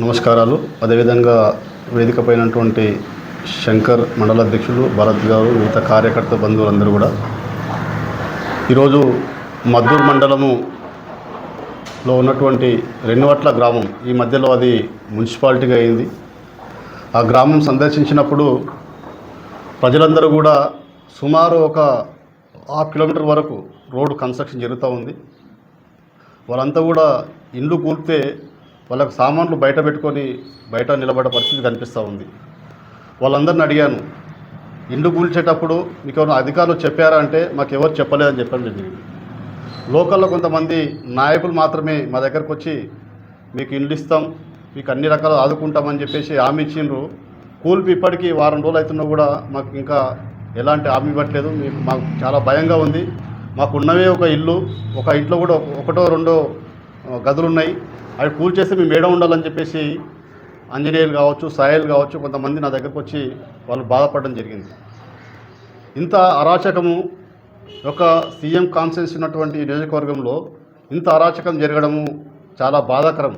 నమస్కారాలు. అదేవిధంగా వేదిక పైనటువంటి శంకర్ మండల అధ్యక్షులు భరత్ గారు మిగతా కార్యకర్త బంధువులందరూ కూడా. ఈరోజు మద్దూరు మండలము లో ఉన్నటువంటి రెండువట్ల గ్రామం ఈ మధ్యలో అది మున్సిపాలిటీగా అయింది. ఆ గ్రామం సందర్శించినప్పుడు ప్రజలందరూ కూడా సుమారు ఒక హాఫ్ కిలోమీటర్ వరకు రోడ్డు కన్స్ట్రక్షన్ జరుగుతూ ఉంది. వాళ్ళంతా కూడా ఇండ్లు కూలితే వాళ్ళకు సామాన్లు బయట పెట్టుకొని బయట నిలబడే పరిస్థితి కనిపిస్తూ ఉంది. వాళ్ళందరిని అడిగాను ఇండ్లు కూల్చేటప్పుడు మీకు ఎవరైనా అధికారులు చెప్పారా అంటే మాకు ఎవరు చెప్పలేదని చెప్పడం జరిగింది. లోకల్లో కొంతమంది నాయకులు మాత్రమే మా దగ్గరకు వచ్చి మీకు ఇండ్లు ఇస్తాం మీకు అన్ని రకాలు ఆదుకుంటామని చెప్పేసి హామీ ఇచ్చిండ్రు. కూల్పి ఇప్పటికీ వారం రోజులు అవుతున్నా కూడా మాకు ఇంకా ఎలాంటి హామీ ఇవ్వట్లేదు. మీకు మాకు చాలా భయంగా ఉంది. మాకున్నవే ఒక ఇల్లు ఒక ఇంట్లో కూడా ఒకటో రెండో గదులు ఉన్నాయి అవి కూల్ చేస్తే మేము మేడ ఉండాలని చెప్పేసి ఆంజనేయులు కావచ్చు సాయలు కావచ్చు కొంతమంది నా దగ్గరకు వచ్చి వాళ్ళు బాధపడడం జరిగింది. ఇంత అరాచకము ఒక సీఎం కాన్సెన్స్ ఉన్నటువంటి నియోజకవర్గంలో ఇంత అరాచకం జరగడము చాలా బాధాకరం.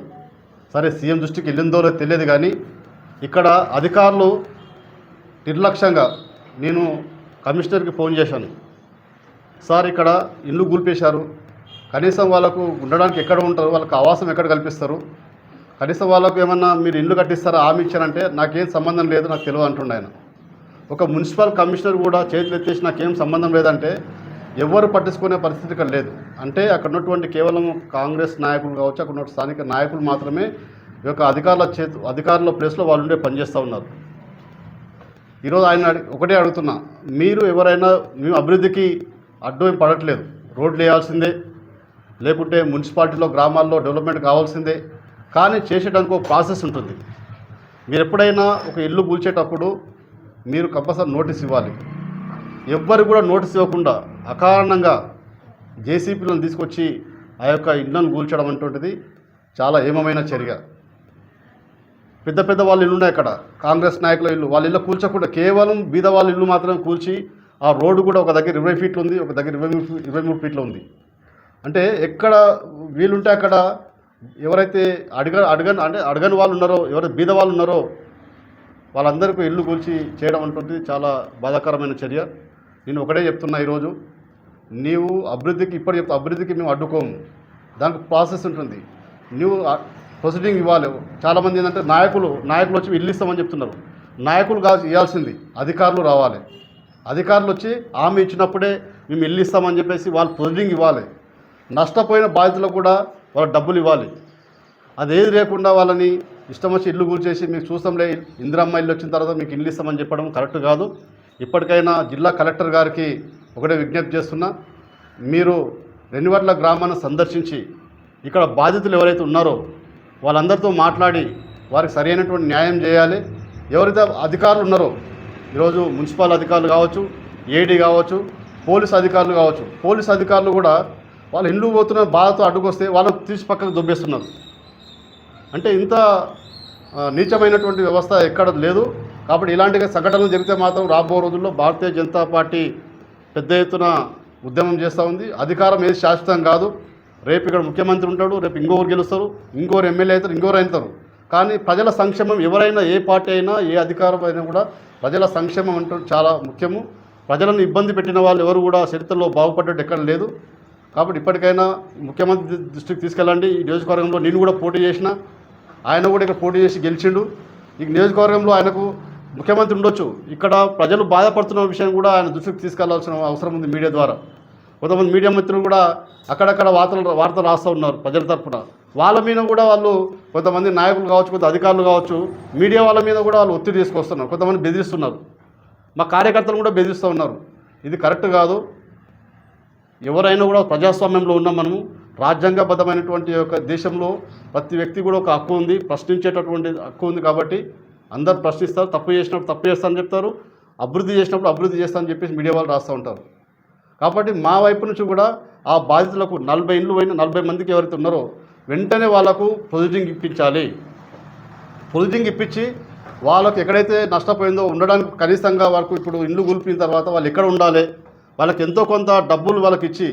సరే సీఎం దృష్టికి వెళ్ళిందో తెలియదు కానీ ఇక్కడ అధికారులు నిర్లక్ష్యంగా నేను కమిషనర్కి ఫోన్ చేశాను. సార్ ఇక్కడ ఇల్లు కూల్పేశారు. కనీసం వాళ్ళకు ఉండడానికి ఎక్కడ ఉంటారు వాళ్ళకి ఆవాసం ఎక్కడ కల్పిస్తారు? కనీసం వాళ్ళకు ఏమన్నా మీరు ఇల్లు కట్టిస్తారా హామీ ఇచ్చారంటే నాకేం సంబంధం లేదు నాకు తెలియదు అంటుండే ఆయన. ఒక మున్సిపల్ కమిషనర్ కూడా చేతులు ఎత్తేసి నాకేం సంబంధం లేదంటే ఎవరు పట్టించుకునే పరిస్థితి ఇక్కడ లేదు. అంటే అక్కడ ఉన్నటువంటి కేవలం కాంగ్రెస్ నాయకులు కావచ్చు అక్కడ ఉన్న స్థానిక నాయకులు మాత్రమే ఈ యొక్క అధికారుల చేతు అధికారుల ప్లేస్లో వాళ్ళు ఉండే పనిచేస్తూ ఉన్నారు. ఈరోజు ఆయన ఒకటే అడుగుతున్నా మీరు ఎవరైనా మేము అభివృద్ధికి అడ్డం పడట్లేదు. రోడ్లు వేయాల్సిందే లేకుంటే మున్సిపాలిటీలో గ్రామాల్లో డెవలప్మెంట్ కావాల్సిందే. కానీ చేసేటానికి ఒక ప్రాసెస్ ఉంటుంది. మీరు ఎప్పుడైనా ఒక ఇల్లు కూల్చేటప్పుడు మీరు కంపల్సరీ నోటీస్ ఇవ్వాలి. ఎవ్వరు కూడా నోటీస్ ఇవ్వకుండా అకారణంగా జేసీపీలను తీసుకొచ్చి ఆ యొక్క ఇళ్ళను కూల్చడం అంటుంటిది. చాలా ఏమమైన చర్య. పెద్ద పెద్ద వాళ్ళ ఇల్లు ఉన్నాయి అక్కడ. కాంగ్రెస్ నాయకుల ఇల్లు. వాళ్ళ ఇల్లు కూల్చకుండా కేవలం బీద వాళ్ళ ఇల్లు మాత్రమే కూల్చి ఆ రోడ్డు కూడా ఒక దగ్గర ఇరవై ఫీట్లు ఉంది ఒక దగ్గర ఇరవై ఇరవై మూడు ఫీట్లు ఉంది. అంటే ఎక్కడ వీలుంటే అక్కడ ఎవరైతే అడగ అడగని అంటే అడగని వాళ్ళు ఉన్నారో ఎవరైతే బీద వాళ్ళు ఉన్నారో వాళ్ళందరికీ ఇల్లు కూల్చి చేయడం అంటుంది చాలా బాధాకరమైన చర్య. నేను ఒకటే చెప్తున్నా ఈరోజు. నీవు అభివృద్ధికి ఇప్పుడు చెప్తా అభివృద్ధికి మేము అడ్డుకోము. దానికి ప్రాసెస్ ఉంటుంది. నువ్వు ప్రొసీడింగ్ ఇవ్వాలి. చాలామంది ఏంటంటే నాయకులు నాయకులు వచ్చి ఇల్లు ఇస్తామని చెప్తున్నారు. నాయకులు కాదు ఇవ్వాల్సింది అధికారులు రావాలి. అధికారులు వచ్చి హామీ ఇచ్చినప్పుడే మేము ఇల్లు ఇస్తామని చెప్పేసి వాళ్ళు ప్రొసీడింగ్ ఇవ్వాలి. నష్టపోయిన బాధితులకు కూడా వాళ్ళు డబ్బులు ఇవ్వాలి. అదేది లేకుండా వాళ్ళని ఇష్టం వచ్చి ఇల్లు కూల్చేసి మీకు చూస్తాంలే ఇందిరమ్మ ఇల్లు వచ్చిన తర్వాత మీకు ఇల్లు ఇస్తామని చెప్పడం కరెక్ట్ కాదు. ఇప్పటికైనా జిల్లా కలెక్టర్ గారికి ఒకటే విజ్ఞప్తి చేస్తున్నా మీరు రెన్నివర్ల గ్రామాన్ని సందర్శించి ఇక్కడ బాధితులు ఎవరైతే ఉన్నారో వాళ్ళందరితో మాట్లాడి వారికి సరైనటువంటి న్యాయం చేయాలి. ఎవరైతే అధికారులు ఉన్నారో ఈరోజు మున్సిపల్ అధికారులు కావచ్చు ఏడీ కావచ్చు పోలీస్ అధికారులు కావచ్చు పోలీస్ అధికారులు కూడా వాళ్ళు ఇల్లు పోతున్న బాధతో అడ్డుకొస్తే వాళ్ళని తీసి పక్కకు దొబ్బేస్తున్నారు. అంటే ఇంత నీచమైనటువంటి వ్యవస్థ ఎక్కడ లేదు. కాబట్టి ఇలాంటి సంఘటనలు జరిగితే మాత్రం రాబో రోజుల్లో భారతీయ జనతా పార్టీ పెద్ద ఎత్తున ఉద్యమం చేస్తూ ఉంది. అధికారం ఏది శాశ్వతం కాదు. రేపు ఇక్కడ ముఖ్యమంత్రి ఉంటాడు రేపు ఇంకోరు గెలుస్తారు ఇంకోరు ఎమ్మెల్యే అవుతారు ఇంకోరు అవుతారు. కానీ ప్రజల సంక్షేమం ఎవరైనా ఏ పార్టీ అయినా ఏ అధికారం అయినా కూడా ప్రజల సంక్షేమం అంటూ చాలా ముఖ్యము. ప్రజలను ఇబ్బంది పెట్టిన వాళ్ళు ఎవరు కూడా చరిత్రలో బాగుపడ్డట్టు ఎక్కడ లేదు. కాబట్టి ఇప్పటికైనా ముఖ్యమంత్రి దృష్టికి తీసుకెళ్ళండి. ఈ నియోజకవర్గంలో నేను కూడా పోటీ చేసిన ఆయన కూడా ఇక్కడ పోటీ చేసి గెలిచిండు. ఈ నియోజకవర్గంలో ఆయనకు ముఖ్యమంత్రి ఉండొచ్చు. ఇక్కడ ప్రజలు బాధపడుతున్న విషయం కూడా ఆయన దృష్టికి తీసుకెళ్ళాల్సిన అవసరం ఉంది మీడియా ద్వారా. కొంతమంది మీడియా మిత్రులు కూడా అక్కడక్కడ వార్తలు వార్తలు రాస్తూ ఉన్నారు ప్రజల తరపున. వాళ్ళ మీద కూడా వాళ్ళు కొంతమంది నాయకులు కావచ్చు కొంత అధికారులు కావచ్చు మీడియా వాళ్ళ మీద కూడా వాళ్ళు ఒత్తిడి తీసుకొస్తున్నారు. కొంతమంది బెదిరిస్తున్నారు. మా కార్యకర్తలు కూడా బెదిరిస్తూ ఉన్నారు. ఇది కరెక్ట్ కాదు. ఎవరైనా కూడా ప్రజాస్వామ్యంలో ఉన్నాం మనము. రాజ్యాంగబద్ధమైనటువంటి యొక్క దేశంలో ప్రతి వ్యక్తి కూడా ఒక హక్కు ఉంది ప్రశ్నించేటటువంటి హక్కు ఉంది కాబట్టి అందరు ప్రశ్నిస్తారు తప్పు చేసినప్పుడు తప్పు చేస్తారని చెప్తారు అభివృద్ధి చేసినప్పుడు అభివృద్ధి చేస్తానని చెప్పేసి మీడియా వాళ్ళు రాస్తూ ఉంటారు. కాబట్టి మా వైపు నుంచి కూడా ఆ బాధితులకు నలభై ఇండ్లు పోయిన నలభై మందికి ఎవరైతే ఉన్నారో వెంటనే వాళ్ళకు ప్రొసీడింగ్ ఇప్పించాలి. ప్రొసీడింగ్ ఇప్పించి వాళ్ళకు ఎక్కడైతే నష్టపోయిందో ఉండడానికి కనీసంగా వాళ్ళకు ఇప్పుడు ఇండ్లు కూల్పిన తర్వాత వాళ్ళు ఎక్కడ ఉండాలి వాళ్ళకి ఎంతో కొంత డబ్బులు వాళ్ళకి ఇచ్చి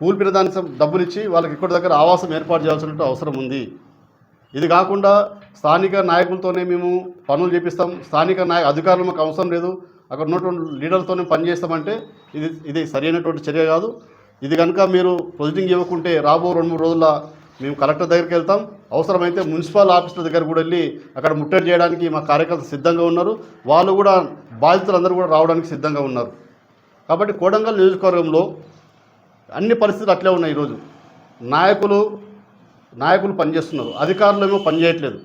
కూల్పిన దానికి డబ్బులు ఇచ్చి వాళ్ళకి ఇక్కడ దగ్గర ఆవాసం ఏర్పాటు చేయాల్సిన అవసరం ఉంది. ఇది కాకుండా స్థానిక నాయకులతోనే మేము పనులు చేపిస్తాం. స్థానిక నాయ అధికారులు మాకు అవసరం లేదు. అక్కడ ఉన్నటువంటి లీడర్లతోనే పని చేస్తామంటే ఇది ఇది సరైనటువంటి చర్య కాదు. ఇది కనుక మీరు ప్రొసీడింగ్ ఇవ్వకుంటే రాబో రెండు మూడు రోజుల మేము కలెక్టర్ దగ్గరికి వెళ్తాం. అవసరమైతే మున్సిపల్ ఆఫీసుల దగ్గర కూడా వెళ్ళి అక్కడ ముట్టడి చేయడానికి మా కార్యకర్తలు సిద్ధంగా ఉన్నారు. వాళ్ళు కూడా బాధితులందరూ కూడా రావడానికి సిద్ధంగా ఉన్నారు. కాబట్టి కోడంగల్ నియోజకవర్గంలో అన్ని పరిస్థితులు అట్లే ఉన్నాయి ఈరోజు. నాయకులు నాయకులు పనిచేస్తున్నారు. అధికారులు ఏమో పనిచేయట్లేదు.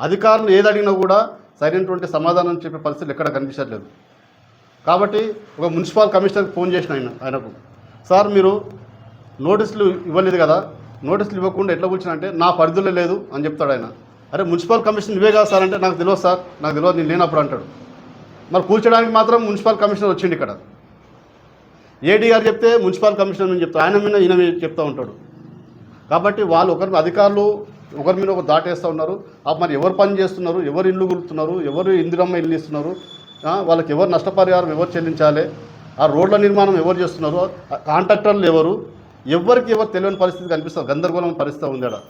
అధికారులు ఏది అడిగినా కూడా సరైనటువంటి సమాధానం చెప్పే పరిస్థితులు ఎక్కడ కనిపించట్లేదు. కాబట్టి ఒక మున్సిపల్ కమిషనర్కి ఫోన్ చేసిన ఆయన ఆయనకు. సార్ మీరు నోటీసులు ఇవ్వలేదు కదా. నోటీసులు ఇవ్వకుండా ఎట్లా కూర్చునంటే అంటే నా పరిధిలో లేదు అని చెప్తాడు ఆయన. అరే మున్సిపల్ కమిషన్ ఇవే కాదు సార్ అంటే నాకు తెలియదు సార్. నాకు తెలియదు నేను లేనప్పుడు అంటాడు. మరి కూర్చోడానికి మాత్రం మున్సిపల్ కమిషనర్ వచ్చింది ఇక్కడ. ఏడీ గారు చెప్తే మున్సిపల్ కమిషనర్ అని చెప్తాడు ఆయన మీద ఈయన మీద చెప్తూ ఉంటాడు. కాబట్టి వాళ్ళు ఒకరి అధికారులు ఒకరి మీద ఒకరు దాటేస్తూ ఉన్నారు. ఆ మరి ఎవరు పని చేస్తున్నారు ఎవరు ఇల్లు గుర్తున్నారు ఎవరు ఇందిరమ్మ ఇల్లు ఇస్తున్నారు వాళ్ళకి ఎవరు నష్టపరిహారం ఎవరు చెల్లించాలి ఆ రోడ్ల నిర్మాణం ఎవరు చేస్తున్నారు కాంట్రాక్టర్లు ఎవరు ఎవరికి ఎవరు తెలియని పరిస్థితి కనిపిస్తారు గందరగోళం పరిస్థితి ఉంది అక్కడ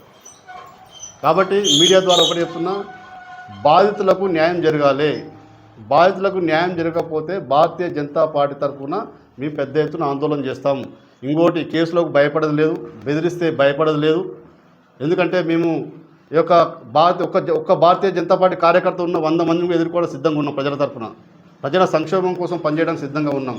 కాబట్టి మీడియా ద్వారా ఒకటి చెప్తున్నా బాధితులకు న్యాయం జరగాలి. బాధితులకు న్యాయం జరగకపోతే భారతీయ జనతా పార్టీ తరఫున మేము పెద్ద ఎత్తున ఆందోళన చేస్తాము ఇంకోటి కేసులకు భయపడదు లేదు బెదిరిస్తే భయపడదు లేదు. ఎందుకంటే మేము ఈ యొక్క భారత ఒక్క ఒక్క భారతీయ జనతా పార్టీ కార్యకర్త ఉన్న వంద మందిని ఎదుర్కోవడం సిద్ధంగా ఉన్నాం ప్రజల తరఫున. ప్రజల సంక్షేమం కోసం పనిచేయడానికి సిద్ధంగా ఉన్నాం.